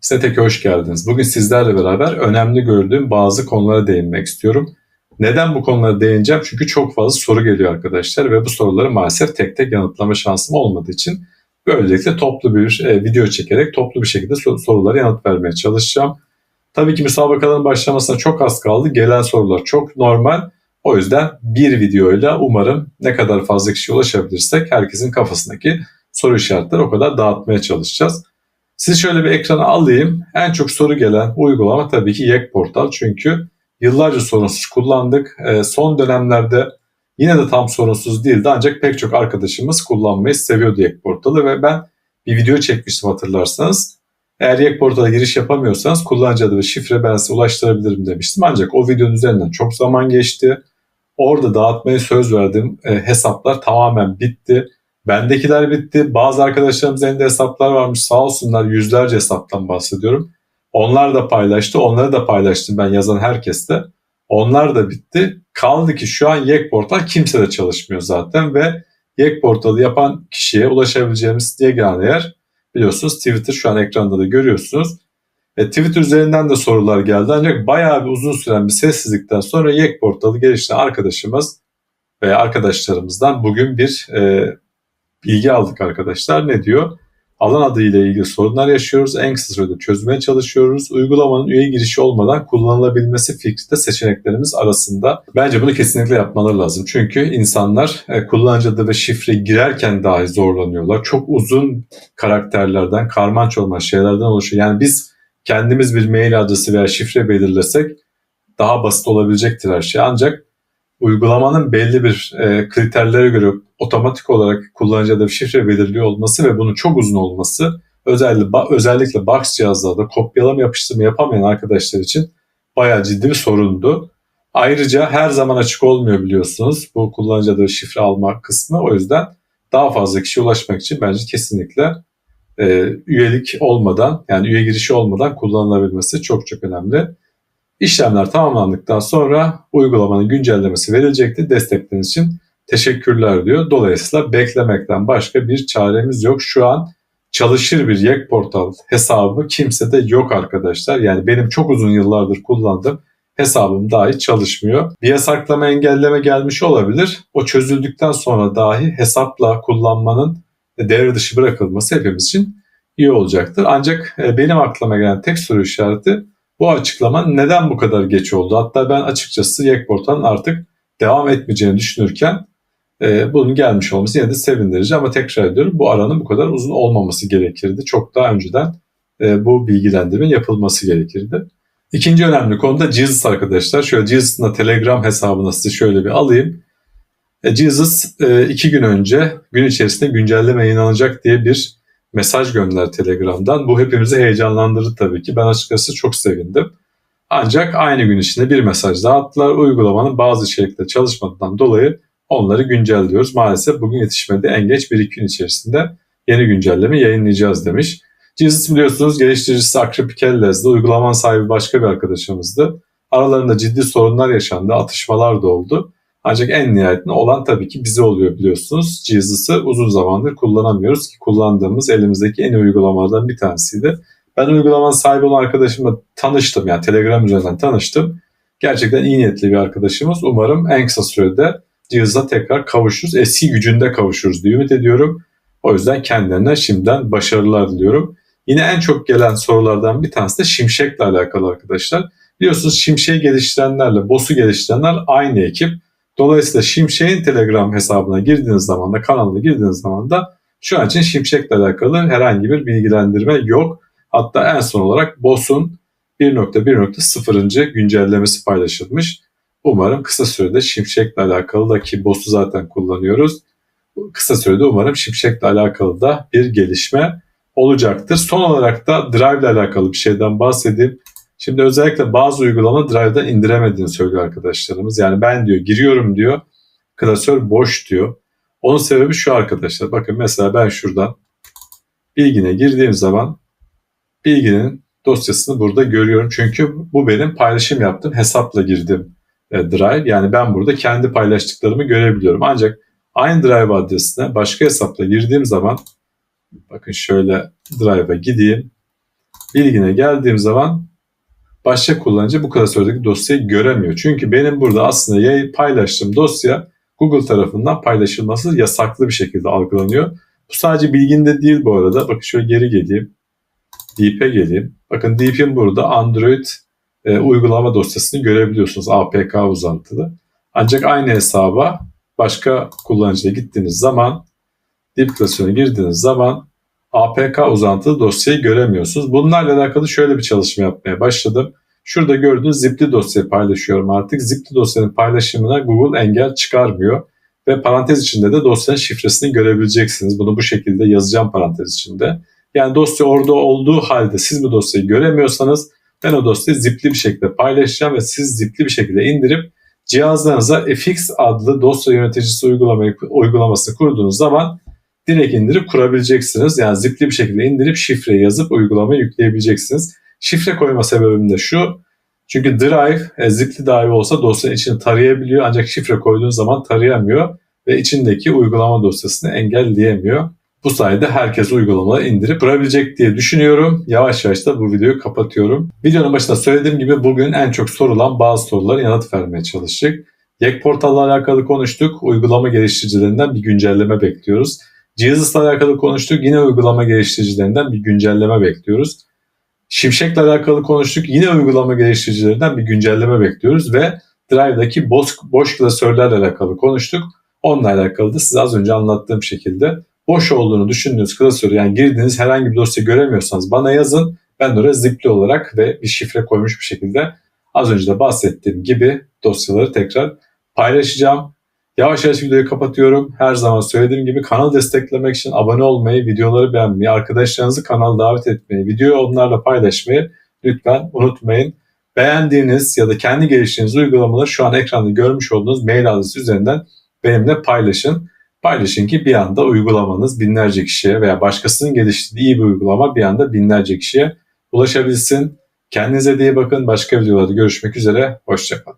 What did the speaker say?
Setek'e hoş geldiniz. Bugün sizlerle beraber önemli gördüğüm bazı konulara değinmek istiyorum. Neden bu konulara değineceğim? Çünkü çok fazla soru geliyor arkadaşlar ve bu soruları maalesef tek tek yanıtlama şansım olmadığı için böylelikle toplu bir e, video çekerek toplu bir şekilde sor- sorulara yanıt vermeye çalışacağım. Tabii ki müsabakaların başlamasına çok az kaldı. Gelen sorular çok normal. O yüzden bir videoyla umarım ne kadar fazla kişiye ulaşabilirsek herkesin kafasındaki soru işaretleri o kadar dağıtmaya çalışacağız. Sizi şöyle bir ekrana alayım. En çok soru gelen uygulama tabii ki Yek Portal. Çünkü yıllarca sorunsuz kullandık. Ee, son dönemlerde yine de tam sorunsuz değildi ancak pek çok arkadaşımız kullanmayı seviyordu Yek Portal'ı ve ben bir video çekmiştim hatırlarsanız. Eğer Yek Portal'a giriş yapamıyorsanız kullanıcı adı ve şifre ben size ulaştırabilirim demiştim. Ancak o videonun üzerinden çok zaman geçti. Orada dağıtmaya söz verdiğim e, hesaplar tamamen bitti. Bendekiler bitti. Bazı arkadaşlarımızın elinde hesaplar varmış. Sağ olsunlar yüzlerce hesaptan bahsediyorum. Onlar da paylaştı. Onları da paylaştım ben yazan herkeste. Onlar da bitti. Kaldı ki şu an Yek Portal kimse de çalışmıyor zaten ve Yek Portal'ı yapan kişiye ulaşabileceğimiz yegane yer biliyorsunuz Twitter şu an ekranda da görüyorsunuz. E, Twitter üzerinden de sorular geldi ancak bayağı bir uzun süren bir sessizlikten sonra Yek Portal'ı geliştiren arkadaşımız ve arkadaşlarımızdan bugün bir e, bilgi aldık arkadaşlar. Ne diyor? Alan adıyla ilgili sorunlar yaşıyoruz. En kısa sürede çözmeye çalışıyoruz. Uygulamanın üye girişi olmadan kullanılabilmesi fikri de seçeneklerimiz arasında. Bence bunu kesinlikle yapmaları lazım. Çünkü insanlar e, kullanıcı adı ve şifre girerken dahi zorlanıyorlar. Çok uzun karakterlerden, karman çorman şeylerden oluşuyor. Yani biz kendimiz bir mail adresi veya şifre belirlesek daha basit olabilecektir her şey. Ancak uygulamanın belli bir e, kriterlere göre otomatik olarak kullanıcı adı şifre belirliyor olması ve bunun çok uzun olması özellikle, özellikle box cihazlarda kopyalama yapıştırma yapamayan arkadaşlar için bayağı ciddi bir sorundu. Ayrıca her zaman açık olmuyor biliyorsunuz bu kullanıcı adı şifre alma kısmı. O yüzden daha fazla kişiye ulaşmak için bence kesinlikle e, üyelik olmadan yani üye girişi olmadan kullanılabilmesi çok çok önemli. İşlemler tamamlandıktan sonra uygulamanın güncellemesi verilecekti. Destekleriniz için teşekkürler diyor. Dolayısıyla beklemekten başka bir çaremiz yok. Şu an çalışır bir Yek Portal hesabı kimse de yok arkadaşlar. Yani benim çok uzun yıllardır kullandığım hesabım dahi çalışmıyor. Bir yasaklama engelleme gelmiş olabilir. O çözüldükten sonra dahi hesapla kullanmanın devre dışı bırakılması hepimiz için iyi olacaktır. Ancak e, benim aklıma gelen tek soru işareti bu açıklama neden bu kadar geç oldu? Hatta ben açıkçası Yekport'tan artık devam etmeyeceğini düşünürken e, bunun gelmiş olması yine de sevindirici ama tekrar ediyorum bu aranın bu kadar uzun olmaması gerekirdi. Çok daha önceden e, bu bilgilendirme yapılması gerekirdi. İkinci önemli konu da Jesus arkadaşlar. Şöyle Jesus'ın Telegram hesabını size şöyle bir alayım. E, Jesus e, iki gün önce gün içerisinde güncelleme yayınlanacak diye bir mesaj gönder Telegram'dan. Bu hepimizi heyecanlandırdı tabii ki. Ben açıkçası çok sevindim. Ancak aynı gün içinde bir mesaj daha attılar. Uygulamanın bazı içerikleri çalışmadığından dolayı onları güncelliyoruz. Maalesef bugün yetişmedi. En geç bir iki gün içerisinde yeni güncelleme yayınlayacağız demiş. Jesus biliyorsunuz geliştiricisi Akrep Kellez'de uygulamanın sahibi başka bir arkadaşımızdı. Aralarında ciddi sorunlar yaşandı, atışmalar da oldu. Ancak en nihayetinde olan tabii ki bize oluyor biliyorsunuz. Jesus'ı uzun zamandır kullanamıyoruz ki kullandığımız elimizdeki en iyi uygulamalardan bir tanesiydi. Ben uygulamanın sahibi olan arkadaşımla tanıştım yani Telegram üzerinden tanıştım. Gerçekten iyi niyetli bir arkadaşımız. Umarım en kısa sürede Jesus'a tekrar kavuşuruz. Eski gücünde kavuşuruz diye ümit ediyorum. O yüzden kendilerine şimdiden başarılar diliyorum. Yine en çok gelen sorulardan bir tanesi de Şimşek'le alakalı arkadaşlar. Biliyorsunuz Şimşek'i geliştirenlerle Boss'u geliştirenler aynı ekip. Dolayısıyla Şimşek'in Telegram hesabına girdiğiniz zaman da kanalına girdiğiniz zaman da şu an için Şimşek'le alakalı herhangi bir bilgilendirme yok. Hatta en son olarak Boss'un 1.1.0. güncellemesi paylaşılmış. Umarım kısa sürede Şimşek'le alakalı da ki Boss'u zaten kullanıyoruz. Kısa sürede umarım Şimşek'le alakalı da bir gelişme olacaktır. Son olarak da Drive ile alakalı bir şeyden bahsedeyim. Şimdi özellikle bazı uygulama Drive'da indiremediğini söylüyor arkadaşlarımız. Yani ben diyor giriyorum diyor. Klasör boş diyor. Onun sebebi şu arkadaşlar. Bakın mesela ben şuradan bilgine girdiğim zaman bilginin dosyasını burada görüyorum. Çünkü bu benim paylaşım yaptığım hesapla girdim e, Drive. Yani ben burada kendi paylaştıklarımı görebiliyorum. Ancak aynı Drive adresine başka hesapla girdiğim zaman bakın şöyle Drive'a gideyim. bilgine geldiğim zaman başka kullanıcı bu klasördeki dosyayı göremiyor. Çünkü benim burada aslında yay paylaştığım dosya Google tarafından paylaşılması yasaklı bir şekilde algılanıyor. Bu sadece bilginde değil bu arada. Bakın şöyle geri geleyim. Deep'e geleyim. Bakın Deep'in burada Android e, uygulama dosyasını görebiliyorsunuz. APK uzantılı. Ancak aynı hesaba başka kullanıcıya gittiğiniz zaman Deep klasörüne girdiğiniz zaman APK uzantılı dosyayı göremiyorsunuz. Bunlarla alakalı şöyle bir çalışma yapmaya başladım. Şurada gördüğünüz zipli dosyayı paylaşıyorum artık. Zipli dosyanın paylaşımına Google engel çıkarmıyor. Ve parantez içinde de dosyanın şifresini görebileceksiniz. Bunu bu şekilde yazacağım parantez içinde. Yani dosya orada olduğu halde siz bu dosyayı göremiyorsanız ben o dosyayı zipli bir şekilde paylaşacağım ve siz zipli bir şekilde indirip cihazlarınıza FX adlı dosya yöneticisi uygulamayı, uygulamasını kurduğunuz zaman direkt indirip kurabileceksiniz. Yani zipli bir şekilde indirip şifre yazıp uygulamayı yükleyebileceksiniz. Şifre koyma sebebim de şu. Çünkü Drive e, zipli dahi olsa dosyanın içini tarayabiliyor ancak şifre koyduğun zaman tarayamıyor ve içindeki uygulama dosyasını engelleyemiyor. Bu sayede herkes uygulamaları indirip kurabilecek diye düşünüyorum. Yavaş yavaş da bu videoyu kapatıyorum. Videonun başında söylediğim gibi bugün en çok sorulan bazı sorulara yanıt vermeye çalıştık. Yek portalla alakalı konuştuk. Uygulama geliştiricilerinden bir güncelleme bekliyoruz. Cihazla alakalı konuştuk. Yine uygulama geliştiricilerinden bir güncelleme bekliyoruz. Şimşek'le alakalı konuştuk. Yine uygulama geliştiricilerinden bir güncelleme bekliyoruz ve Drive'daki boş, boş klasörlerle alakalı konuştuk. Onunla alakalı da size az önce anlattığım şekilde boş olduğunu düşündüğünüz klasörü yani girdiğiniz herhangi bir dosya göremiyorsanız bana yazın. Ben oraya zipli olarak ve bir şifre koymuş bir şekilde az önce de bahsettiğim gibi dosyaları tekrar paylaşacağım. Yavaş yavaş videoyu kapatıyorum. Her zaman söylediğim gibi kanal desteklemek için abone olmayı, videoları beğenmeyi, arkadaşlarınızı kanal davet etmeyi, videoyu onlarla paylaşmayı lütfen unutmayın. Beğendiğiniz ya da kendi geliştirdiğiniz uygulamaları şu an ekranda görmüş olduğunuz mail adresi üzerinden benimle paylaşın. Paylaşın ki bir anda uygulamanız binlerce kişiye veya başkasının geliştirdiği iyi bir uygulama bir anda binlerce kişiye ulaşabilsin. Kendinize iyi bakın. Başka videolarda görüşmek üzere. Hoşçakalın.